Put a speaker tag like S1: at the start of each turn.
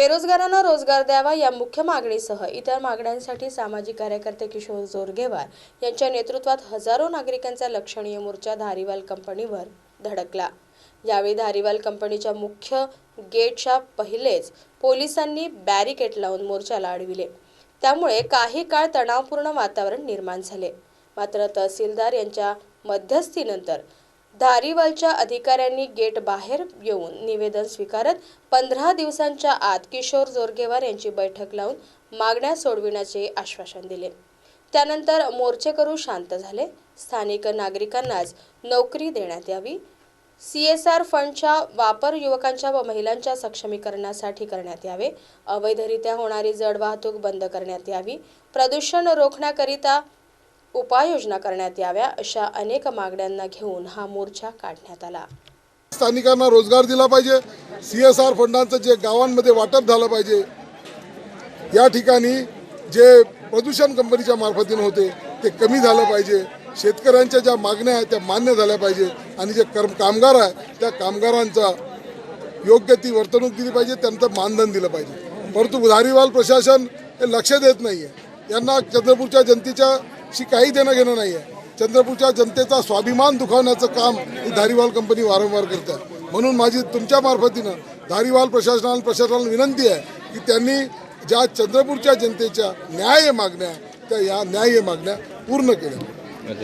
S1: बेरोजगारांना रोजगार द्यावा या मुख्य मागणीसह इतर मागण्यांसाठी सामाजिक कार्यकर्ते किशोर जोरगेवार यांच्या नेतृत्वात हजारो नागरिकांचा लक्षणीय मोर्चा धारीवाल कंपनीवर धडकला. यावेळी धारीवाल कंपनीच्या मुख्य गेटच्या पहिलेच पोलिसांनी बॅरिकेड लावून मोर्चाला अडविले. त्यामुळे काही काळ तणावपूर्ण वातावरण निर्माण झाले. मात्र तहसीलदार यांच्या मध्यस्थीनंतर धारीवालच्या अधिकाऱ्यांनी गेट बाहेर येऊन निवेदन स्वीकारत पंधरा दिवसांच्या आत किशोर जोरगेवार यांची बैठक लावून मागण्या सोडविण्याचे आश्वासन दिले. त्यानंतर मोर्चेकरू शांत झाले. स्थानिक नागरिकांनाच नोकरी देण्यात यावी. सी एस आर फंडचा वापर युवकांच्या व महिलांच्या सक्षमीकरणासाठी करण्यात यावे. अवैधरित्या होणारी जड वाहतूक बंद करण्यात यावी. प्रदूषण रोखण्याकरिता उपाययोजना करण्यात याव्या अशा अनेक मागण्यांना घेऊन हा मोर्चा काढण्यात आला.
S2: स्थानिकांना रोजगार दिला पाहिजे. सी एस आर फंडांचं जे गावांमध्ये वाटप झालं पाहिजे. या ठिकाणी जे प्रदूषण कंपनीच्या मार्फतीनं होते ते कमी झालं पाहिजे. शेतकऱ्यांच्या ज्या मागण्या आहेत त्या मान्य झाल्या पाहिजे. आणि जे कर्म कामगार आहे त्या कामगारांचा योग्य ती वर्तणूक दिली पाहिजे त्यांचं मानधन दिलं पाहिजे. परंतु धारीवाल प्रशासन हे लक्ष देत नाही आहे यांना चंद्रपूरच्या जनतेच्या शी काही देणं घेणं नाही आहे चंद्रपूरच्या जनतेचा स्वाभिमान दुखावण्याचं काम ही धारीवाल कंपनी वारंवार करते म्हणून माझी तुमच्या मार्फतीनं धारीवाल प्रशासनाला प्रशासनाला विनंती आहे की त्यांनी ज्या चंद्रपूरच्या जनतेच्या न्याय मागण्या त्या या न्याय मागण्या पूर्ण केल्या.